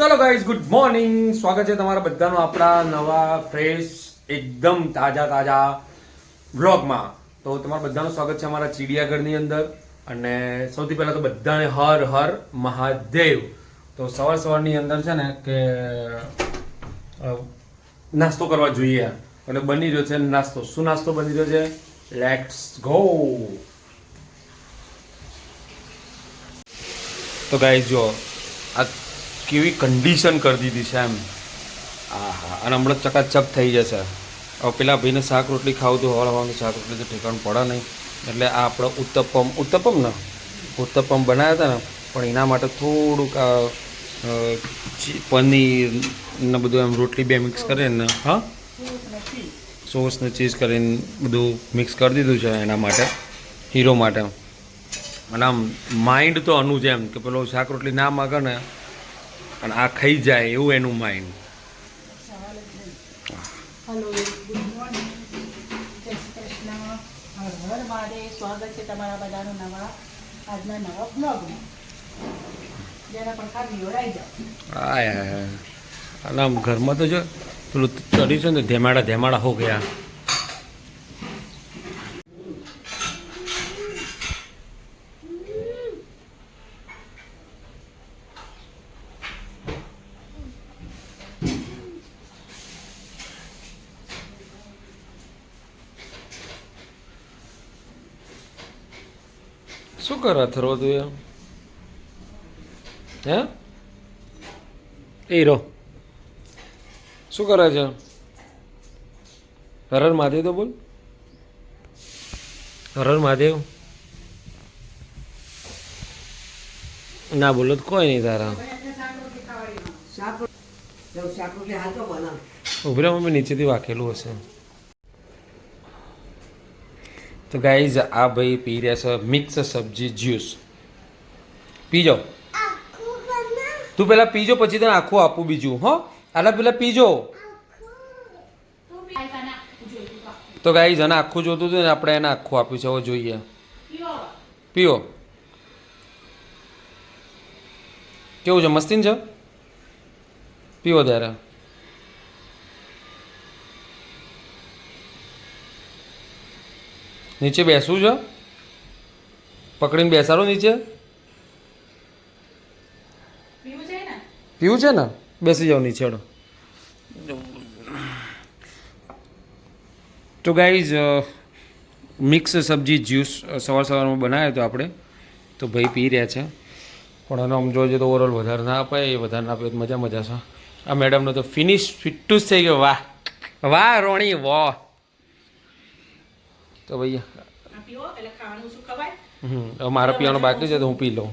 ચલો guys good morning સ્વાગત છે તમારા બધાનો આપણા નવા ફ્રેશ એકદમ તાજા તાજા વ્લોગમાં તો તમારા બધાનું સ્વાગત છે અમારા ચિડિયાઘરની અંદર. અને સૌથી પહેલાં તો બધાને હર હર મહાદેવ. તો સવાર સવારની અંદર છે ને કે નાસ્તો કરવા જોઈએ. એટલે બની રહ્યો છે નાસ્તો. શું નાસ્તો બની રહ્યો છે? લેટ્સ ગો તો ગાઈઝ જો, આ કેવી કન્ડિશન કરી દીધી છે એમ. આહા, અને હમણાં ચકાચક થઈ જશે. હવે પેલા ભાઈને શાક રોટલી ખાવું તો હવાર હવાનું શાક રોટલી તો ઠેકાણ પડે નહીં. એટલે આ આપણો ઉત્તપમ ઉત્તપમ ને? ઉત્તપમ બનાવ્યા હતા ને, પણ એના માટે થોડુંક પનીર ને બધું એમ રોટલી બે મિક્સ કરીને, હા? સોસ ને ચીઝ કરીને બધું મિક્સ કરી દીધું છે એના માટે, હીરો માટે. અને આમ માઇન્ડ તો અનુ એમ, કે પેલો શાક રોટલી ના માગે ને અને આ ખાઈ જાય એવું એનું માઇન્ડ હલો ગુડ મોર્નિંગ જય શ્રી કૃષ્ણ. હર હર સ્વાગત છે તમારા બધાનું નવા આજના નવા બ્લોગમાં જાઓ. આમ ઘરમાં તો જો પેલું ચડ્યું છે ને ધેમાડા ધેમાડા હો ગયા. શું કરે અથરો તું એમ હે? એ રો. શું કરે છે? હરર મહાદેવ તો બોલ. હરર મહાદેવ? ના બોલો તો કોઈ નહીં તારા. ઊભી રહો મમ્મી નીચેથી વાકેલું હશે. તો ગાઈઝ આ ભાઈ પી રહ્યા છે મિક્સ સબ્જી જ્યુસ પીજો. તું પહેલાં પીજો, પછી તને આખું આપું બીજું, હો? આલા પહેલાં પીજો. તો ગાઈ જને આખું જોતું હતું ને, આપણે એને આખું આપ્યું છે. હવે જોઈએ. પીઓ. કેવું છે? મસ્તીન છે? પીવો ત્યારે. નીચે બેસવું છે? પકડીને બેસાડો નીચે. પીવું છે ને? બેસી જાઓ નીચે હેડો. તો ગાઈઝ મિક્સ સબ્જી જ્યુસ સવાર સવારમાં બનાવ્યો તો આપણે. તો ભાઈ પી રહ્યા છે. પણ એનો આમ જોઈએ તો ઓવરઓલ વધારે ના અપાય એ વધારે ના આપે તો મજા મજા છે. આ મેડમનો તો ફિનિશ ફિટ્ટુસ જ થઈ ગયો. વાહ. વાહ રોણી વાહ. તો ભાઈ હમ, મારે પીવાનું બાકી છે તો હું પી લઉં.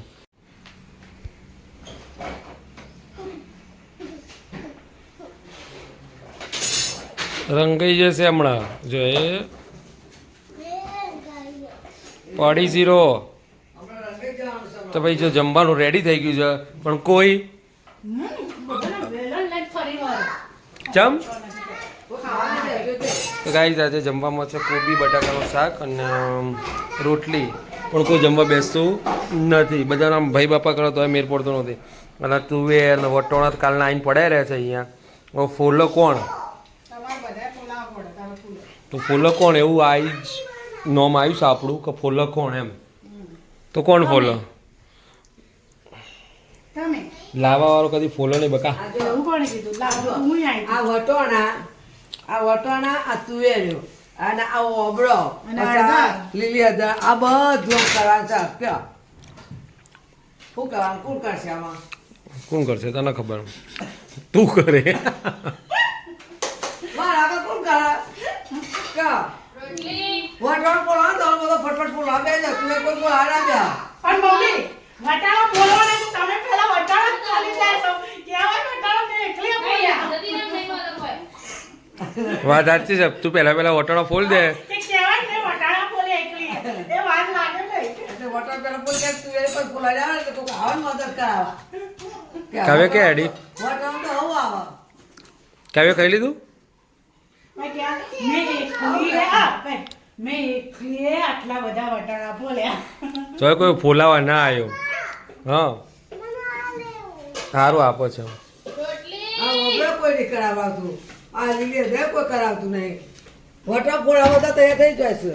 રંગાઈ જશે હમણાં. જો એ પડી ઝીરો તો ભાઈ જો જમવાનું રેડી થઈ ગયું છે. પણ કોઈ? ચમ? ગાઈઝ આજે જમવામાં છે કોબી બટાકાનું શાક અને રોટલી. પણ કોઈ જમવા બેસતું નથી. બધાના ભાઈ બાપા કરો તો મેર પડતો નથી. અને તુવેર અને વટોણા તો કાલના આવીને પડ્યા રહ્યા છે અહીંયા. ફૂલો કોણ? તો ફૂલો કોણ? એવું આવી જ નોમ આવ્યું છે આપણું કે ફૂલો કોણ એમ. તો કોણ ફોલો? તમે. લાવા વાળો કદી ફોલો નહીં બકા. આ વટોણા આ તુવેર્યો અને આ ઓબળો લીલી હળદર આ બધું કરવાનું છે. કયો શું કરવાનું? કોણ કરશે આમાં? કોણ કરશે? તને ખબર. તું કરે. મારા આગળ કોણ કરે? કયો વટોણ બોલાવો તો બધો ફટફટ બોલાવો તું કોઈ બોલાવે પણ મમ્મી વટાણા બોલવાને તો તમે પહેલા વટાણા જ ખાલી જાય છો કહેવાય વટાણા મેં એકલી બોલ્યા વાત સાચી છે. તું પહેલા પહેલા વટાણો ફોલ દે કાવ્ય કે એડી? વટોણ તો હવું આવે. કાવ્ય ખાઈ લીધું? મેં ક્યાં? મેં એકલી આ ભાઈ, મેં એકલીએ આટલા બધા વટાણા બોલ્યા તો કોઈ ફોલાવા ના આવ્યો. હા. સારું આપો છો. કોઈ નહીં કરાવતું. આ લીલી હૃદય કોઈ કરાવતું નહીં. વોટર ફોડા બધા તૈયાર થઈ જાય છે.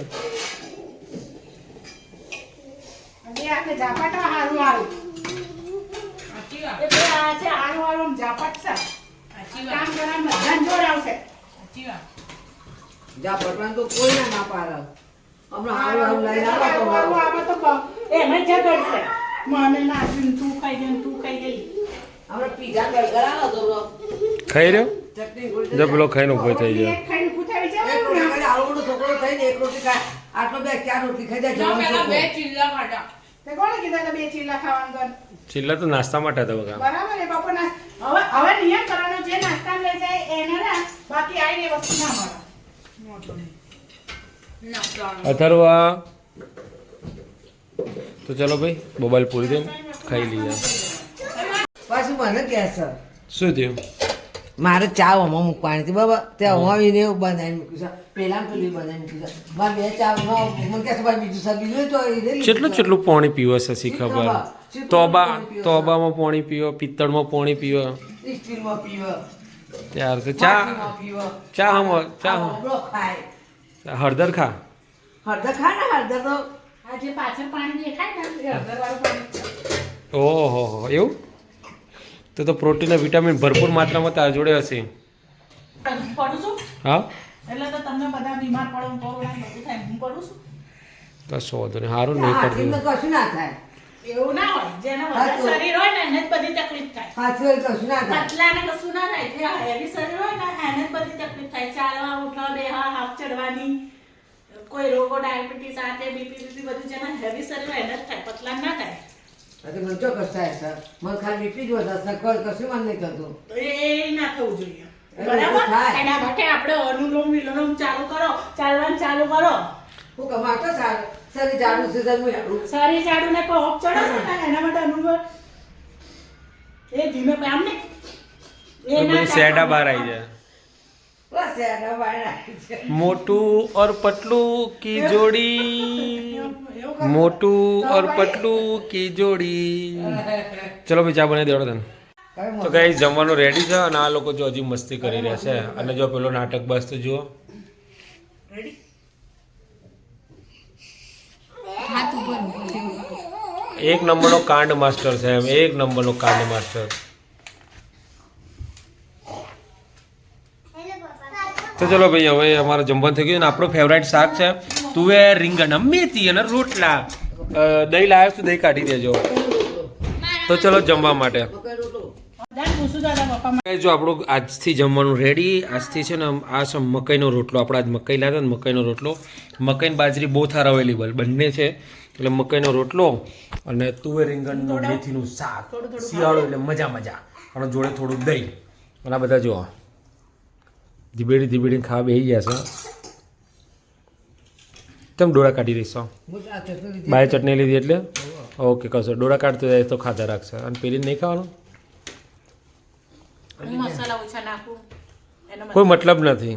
અને આને ઝાપટા હારું હારું. એટલે આ છે હારું હારું ઝાપટ છે. કામ કરવા બધાને જોર આવશે. જા પટવાન તો કોઈ ના ના પાડે. હમણાં હારું હારું લઈને તો હારું આવે તો એમ જ જતો રહેશે. મને નાસીને તું ખાઈ દે તું ખાઈ દે. હમણાં પીઝા આવો તો ખાઈ રહ્યો? જો પેલો ખાઈને ઊભો થઈ જવાનો છોકરો. તે નાસ્તા માટે હતા બરાબર એ બાપુ હવે હવે નિયમ કરવાનો જે નાસ્તા લે છે એને બાકી આઈને વસ્તુ ના મળે. અથર્વા. તો ચલો ભાઈ મોબાઈલ પૂરી દે ખાઈ લઈએ. પાછું મને છે શું થયું? મારે ચા ઓમાં મૂકવાની હતી બાબા ત્યાં હવાવીને ને બનાવી મૂક્યું છે. પેલા પેલી બનાવી મૂક્યું છે. મારે બે ચા મને કહે ભાઈ બીજું સા બીજું તો કેટલું કેટલું પાણી પીવો છે સી ખબર? તોબા. તોબામાં પાણી પીવો પિત્તળમાં પાણી પીવો. સ્ટીલમાં પીવો. ત્યાર તો ચા ચા હમ ચા હમ. હળદર ખા. હળદર ખા ને? હળદર તો આજે પાછળ પાણી દેખાય ને હળદર વાળું પાણી. ઓહો એવું? તો તો પ્રોટીન અને વિટામિન ભરપૂર માત્રામાં તારા જોડે હશે. હા? એટલે તો તમને બધા બીમાર પડો તો કોરોના બધું થાય. હું પડું છું? કશો વાંધો નહીં સારું નહીં હાથીને કશું ના થાય. એવું ના હોય. જેને વધારે શરીર હોય ને એને જ બધી તકલીફ થાય. સાચું કશું ના થાય. પતલાને કશું ના થાય. જે હેવી શરીર હોય ને એને જ બધી તકલીફ થાય. ચાલવા ઉઠવા બેહવા હાથ ચડવાની કોઈ રોગો ડાયાબિટીસ આ તે બીપી બીપી બધું જેને હેવી શરીર હોય એને જ થાય. પતલા ના થાય. આ મને જો થાય સર મને ખાલી બીપી જ વધારે કોઈ કશું મને નહીં કરતું તો એ ના થવું જોઈએ. બરાબર? એના માટે આપણે અનુલોમ વિલોમ ચાલુ કરો ચાલવાનું ચાલુ કરો. હું કમાતો સારું. સર જાડું છે સર હું હેડું જાડું ને ચડે છે? એના માટે અનુભવ એ ધીમે આમ ને. બહાર આવી જાય બસ એના બહાર આવી છે મોટું ઓર પતલું કી જોડી. મોટું ઓર પતલું કી જોડી. ચલો ભાઈ ચા બનાવી દેવડો તને. કઈ તો કઈ જમવાનું રેડી છે અને આ લોકો જો હજી મસ્તી કરી રહ્યા છે. અને જો પેલો નાટક બસ તો જુઓ. એક નંબરનો કાંડ માસ્ટર છે એમ એક નંબરનો કાંડ માસ્ટર. તો ચલો ભાઈ, હવે અમારે જમવાનું થઈ ગયું અને આપણું ફેવરાઇટ શાક છે તુવેર રીંગણ. મેથી અને રોટલા. દહીં લાવ્યો છું, દહીં કાઢી દેજો. તો ચલો જમવા માટે. જો આપણું આજથી જમવાનું રેડી આજથી છે ને આ છે મકાઈનો રોટલો. આપણે આજ મકાઈ લાવ્યા ને મકાઈનો રોટલો. મકાઈની બાજરી બહુ થાર અવેલેબલ બંને છે. એટલે મકાઈનો રોટલો અને તુવેર રીંગણનું મેથીનું શાક. શિયાળો એટલે મજા મજા. અને જોડે થોડું દહીં. અને બધા જો ધીબેડી ધીબેડી ખાવા બેસી ગયા છે. તમે ડોળા કાઢી લીધી. બાય ચટણી લીધી એટલે? ઓકે કશો ડોળા કાઢતો જાય તો ખાધા રાખશે. અને પેલી નહીં ખાવાનું? કોઈ મતલબ નથી.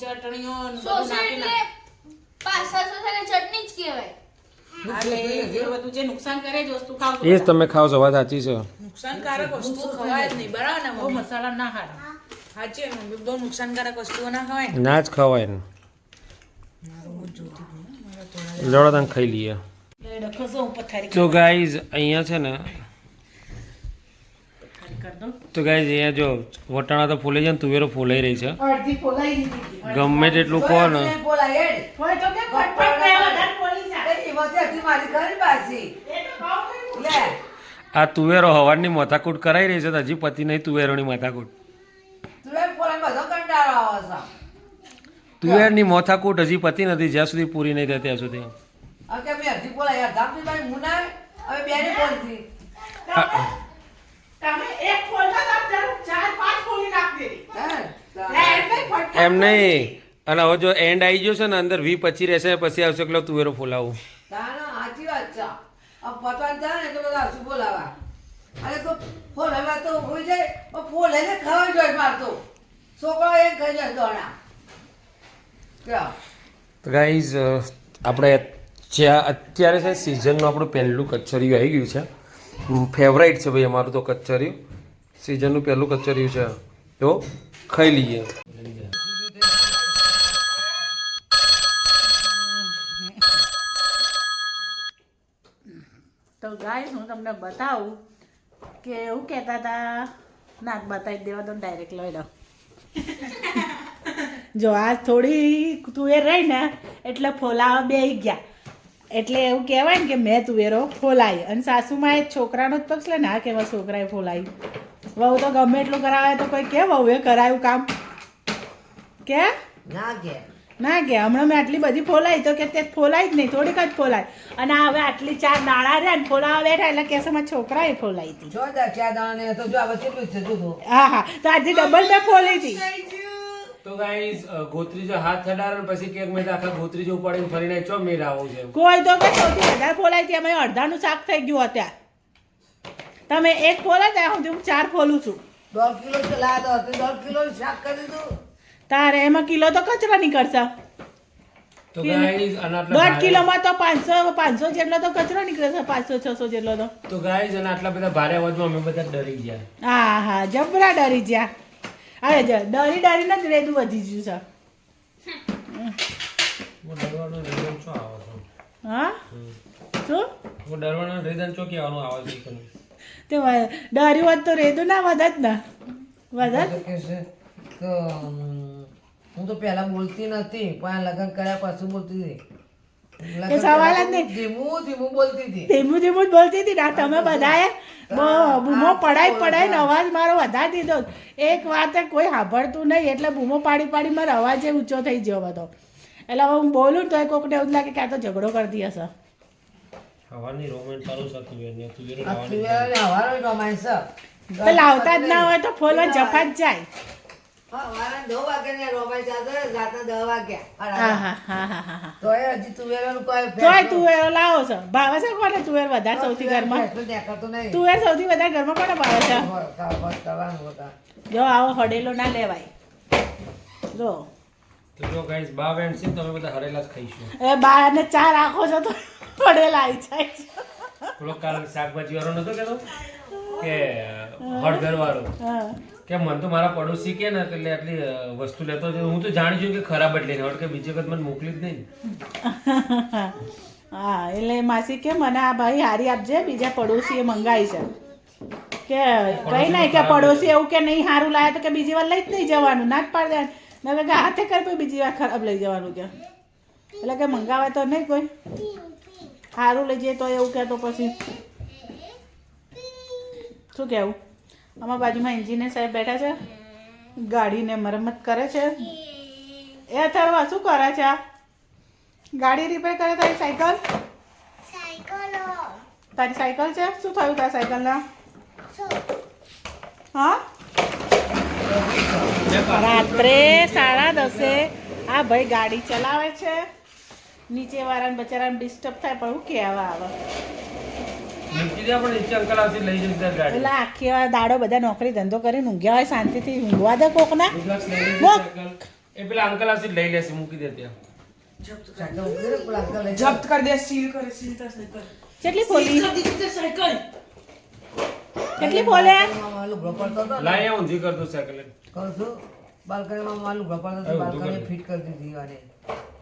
ચટણીઓ ચટણી જ કહેવાય. એ બધું જે નુકસાન કરે જ વસ્તુ ખાવ તો એ જ તમે ખાઓ છો વાત સાચી છે. નુકસાનકારક વસ્તુઓ ખવાય જ નહીં બરાબર ને બહુ મસાલા ના ખાતા સાચી બહુ નુકસાનકારક વસ્તુઓ ના ખવાય ના. જ ખવાય ને. ખાઈ લઈએ. તો ગાઈઝ અહીંયા છે ને તો ગાઈઝ અહીંયા જો વટાણા તો ફૂલાઈ જાય ને તુવેરો ફૂલાઈ રહી છે. ગમે તેટલું કહો ને. ફોલી આ તુવેરો હવારની માથાકૂટ કરાઈ રહી છે તો હજી પતિ નહીં તુવેરોની માથાકૂટ. છે. તુવેરની માથાકૂટ હજી પતિ નથી જ્યાં સુધી પૂરી નહીં થાય ત્યાં સુધી. હવે બેને એમ નહીં અને હવે જો એન્ડ આવી ગયો છે ને અંદર વી પછી રહેશે પછી આવશે એટલે તુવેરો ફોલાવું. સાચી વાત છે. પતવાન થાય ને એટલે બધા હસુ બોલાવા. અરે તો ફોન હવે તો હોઈ જાય પણ ફોન ખાવા જોઈએ મારતો છોકરો એક ખાઈ જાય દોડા તો ગાઈઝ આપણે અત્યારે છે સિઝનનું આપણું પહેલું કચરિયું આવી ગયું છે. ફેવરાઇટ છે ભાઈ અમારું તો કચરિયું. સિઝનનું પહેલું કચરિયું છે. તો ખાઈ લઈએ. તો ગાય હું તમને બતાવું કે એવું કહેતા હતા ના બતાવી દેવા તો ડાયરેક્ટ લઈ લો. જો આ થોડી તું એ રહી ને, એટલે ફોલાવા બે ગયા. એટલે એવું કહેવાય ને કે મેં તુવેરો ફોલાય. અને સાસુમાં એ છોકરાનો જ પક્ષ લે ને આ કેવા છોકરાએ ફોલાય. વહુ તો ગમે એટલું કરાવે તો કોઈ કે વહુએ કરાયું કામ? કે? ના કે. ના કે. હમણાં મેં આટલી બધી ફોલાઈ તો કે તે ફોલાય જ નહીં થોડીક જ ફોલાય. અને હવે આટલી ચાર દાણા રહ્યા ને ફોલાવા બેઠા એટલે કેસે મારા છોકરાએ ફોલાઈ હતી. હા હા. તો આજે ડબલ મેં ફોલી હતી. તો ગાઈસ ગોત્રીજો હાથ ચડાડે પછી કેક મેં આખા ગોત્રીજો ઉપાડીને ફરીને ચો મેળ આવો છે કોઈ તો કે સૌથી વધારે ફોલાઈ હતી અમે અડધાનું શાક થઈ ગયું અત્યારે. તમે એક ફોલા ત્યાં સુધી હું ચાર ફોલું છું. દોઢ કિલો છે લાયા તો દોઢ કિલો શાક કરી દીધું. તારે એમાં કિલો તો કચરો નીકળશે. તો ગાઈઝ દોઢ કિલોમાં તો પાંચસો પાંચસો જેટલો તો કચરો નીકળે છે પાંચસો છસો જેટલો તો. તો ગાઈઝ અને આટલા બધા ભારે અવાજમાં અમે બધા ડરી ગયા. હા હા જબરા ડરી ગયા. અરે જ. ડરી ડરીને જ રેડું વધી ગયું છે હું ડરવાનો રીઝન શું આવો છો? હા? શું? હું ડરવાનો રીઝન શું કહેવાનું આવે છે? તે ડર્યું હોત તો રેદું ના વધત ને. વધત? તો કે છે તો હું તો પહેલા બોલતી નથી પણ આ લગ્ન કર્યા પછી બોલતી હતી. લગ્ન સવાલ જ નહીં. ધીમું ધીમું બોલતી હતી. ધીમું ધીમું જ બોલતી હતી. ના તમે બધાએ બૂમો પડાય પડાઈને અવાજ મારો વધારી દીધો. એક વાત કોઈ સાંભળતું નહીં એટલે બૂમો પાડી પાડી મારો અવાજ એ ઊંચો થઈ ગયો બધો. એટલે હવે હું બોલું તો એ કોકને એવું લાગે કે આ તો ઝઘડો કરતી હશે. હવાની રોમેન્ટ ચાલુ છે લાવતા જ ના હોય તો ફોલો જફા જ જાય. ભાવે છે કોને તુવેર વધારે સૌથી ઘરમાં. તુવેર સૌથી વધારે ઘરમાં કોને ભાવે છે. જો આવો હડેલો ના લેવાય. જો. તો જો ગાઈઝ બા વેણ છે તમે બધા હરેલા જ ખાઈશું. એ બાર ને ચાર આખો છો તો પડેલા આવી જાય છે. કાલ શાકભાજી વાળો નતો કેતો? કે હળદર વાળો. હા. કે મને તો મારા પડોશી કે ને એટલે આટલી વસ્તુ લેતો હું તો જાણી છું કે ખરાબ જ લઈને કે બીજી વખત મને મોકલી જ નહીં હા એટલે માસી કે મને આ ભાઈ હારી આપજે બીજા પડોશીએ મંગાવી છે. કે કઈ નહીં કે પડોશી એવું કે નહીં સારું લાયા તો કે બીજી વાર લઈ જ નહીં જવાનું ના જ પાડ દેવાનું. ને કે હાથે કર પછી બીજી વાર ખરાબ લઈ જવાનું કે. એટલે કે મંગાવે તો નહીં કોઈ. સારું લઈ જઈએ તો એવું કહેતો તો પછી. શું કહેવું અમારા બાજુમાં એન્જિનિયર સાહેબ બેઠા છે. ગાડીને મરમ્મત કરે છે. એ અથર્વા શું કરે છે આ? ગાડી રિપેર કરે તારી સાયકલ? તારી સાયકલ છે? શું થયું તારી સાયકલના? હા? રાત્રે સાડા દસે આ ભાઈ ગાડી ચલાવે છે. નીચે વાળાને બચારાને ડિસ્ટર્બ થાય પણ હું કહેવા આવે? એટલે આખી વાર દાડો બધા નોકરી ધંધો કરીને ઊંઘ્યા હોય શાંતિથી ઊંઘવા દે મૂક. સાયકલ. એ પેલા અંકલ આસી લઈ લેશે મૂકી દે ત્યાં. ને જપ્ત કરી દે સીલ કરે સીલ કરે સાયકલ કેટલી ફોલી સાયકલ. કેટલી બોલે? ને. લાય ઊંધી કર દો સાયકલ છું બાલ્કનીમાં મારું લુગડો પડતો હતો હવે ઊંધું બાલ્કની. ફિટ કરી દીધી અને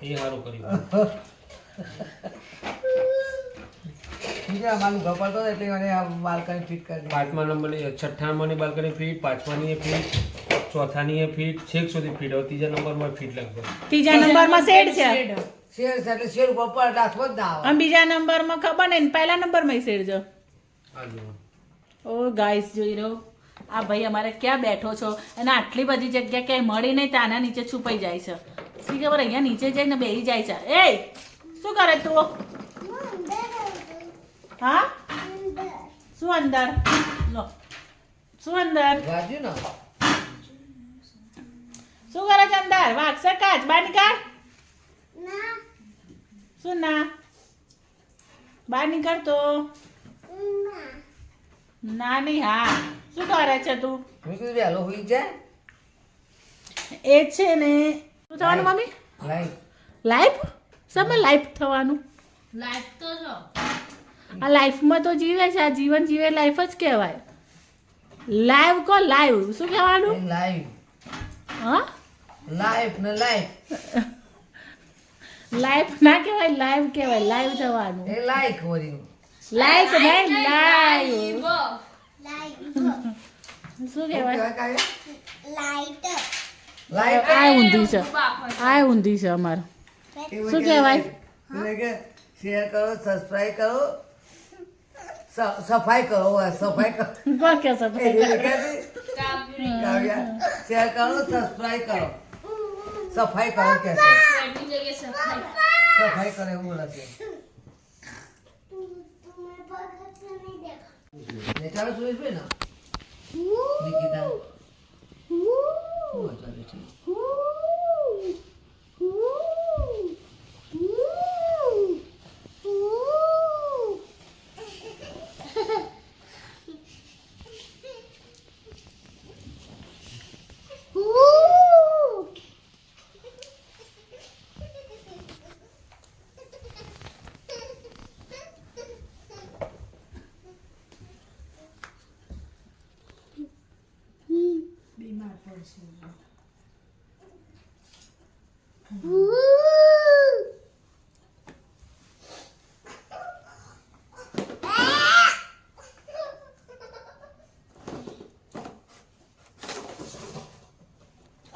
એ સારું કર્યું. બીજા માલ લુગડો એટલે મને આ બાલ્કની ફિટ કરી દીધી. પાંચમા નંબરની છઠ્ઠા બાલ્કની ફિટ પાંચમાની ફિટ ચોથાની એ ફીટ છેક સુધી ફિટ હવે ત્રીજા નંબરમાં ફિટ લગભગ. ત્રીજા નંબરમાં શેડ છે. શેર છે એટલે શેર ઉપર રાખવો જ ના આવે. બીજા નંબરમાં ખબર નહીં ને પહેલા નંબરમાં શેડ છે. આ ઓ ગાઈસ જોઈ રહ્યો આ ભાઈ અમારે ક્યાં બેઠો છો? અને આટલી બધી જગ્યા ક્યાંય મળી નહીં તો આના નીચે છુપાઈ જાય છે. શી ખબર અહીંયા નીચે જઈને બેહી જાય છે. એ શું કરે તું? હા? શું અંદર લો. શું અંદર ગાજ્યું ને? શું કરે છે અંદર? વાગશે કાચ? બહાર નીકળ. શું ના? બહાર નીકળ તો. ના. નહીં હા. શું કરે છે તું? વહેલો હોઈ જાય એ છે ને. શું થવાનું મમ્મી? લાઈ લાઈફ સમય લાઈફ થવાનું. લાઈફ તો છો આ લાઈફમાં તો જીવે છે આ જીવન જીવે લાઈફ જ કહેવાય. લાઈવ કો લાઈવ શું કહેવાનું? લાઈવ હા? લાઈફ ને લાઈફ લાઈફ ના કહેવાય લાઈવ કહેવાય લાઈવ થવાનું એ લાઈક વળી. લાઈક નહીં લાઈવ શું કહેવાય? લાઈટ આ ઊંધી છે. આ ઊંધી છે અમારું. શું કહેવાય? શેર કરો સબસ્ક્રાઇબ કરો. સફાઈ કરો સફાઈ કરો. કે શેર કરો સબસ્ક્રાઇબ કરો. સફાઈ કરો કે સફાઈ કરે એવું બોલે છે સુરેશભાઈ ને? નિકિતા. શું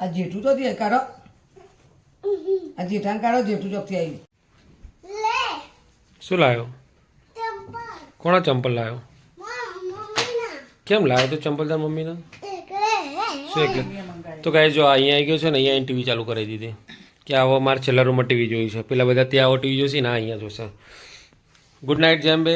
આ જેઠું તો દે કાઢો આ જેઠાને કાઢો જેઠું ચોકથી આવી. શું લાવ્યો? કોણા ચંપલ લાવ્યો? કેમ લાવ્યો તો ચંપલ તાર મમ્મીના? શું એટલે? તો કહે જો અહીંયા આવી ગયો છે ને અહીંયા ટીવી ચાલુ કરી દીધી. કે આવો મારે છેલ્લા રૂમમાં ટીવી જોઈ છે. પેલા બધા ત્યાં આવો ટીવી જોશે ને અહીંયા જોશે. ગુડ નાઇટ જેમ બે.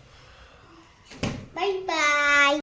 拜拜。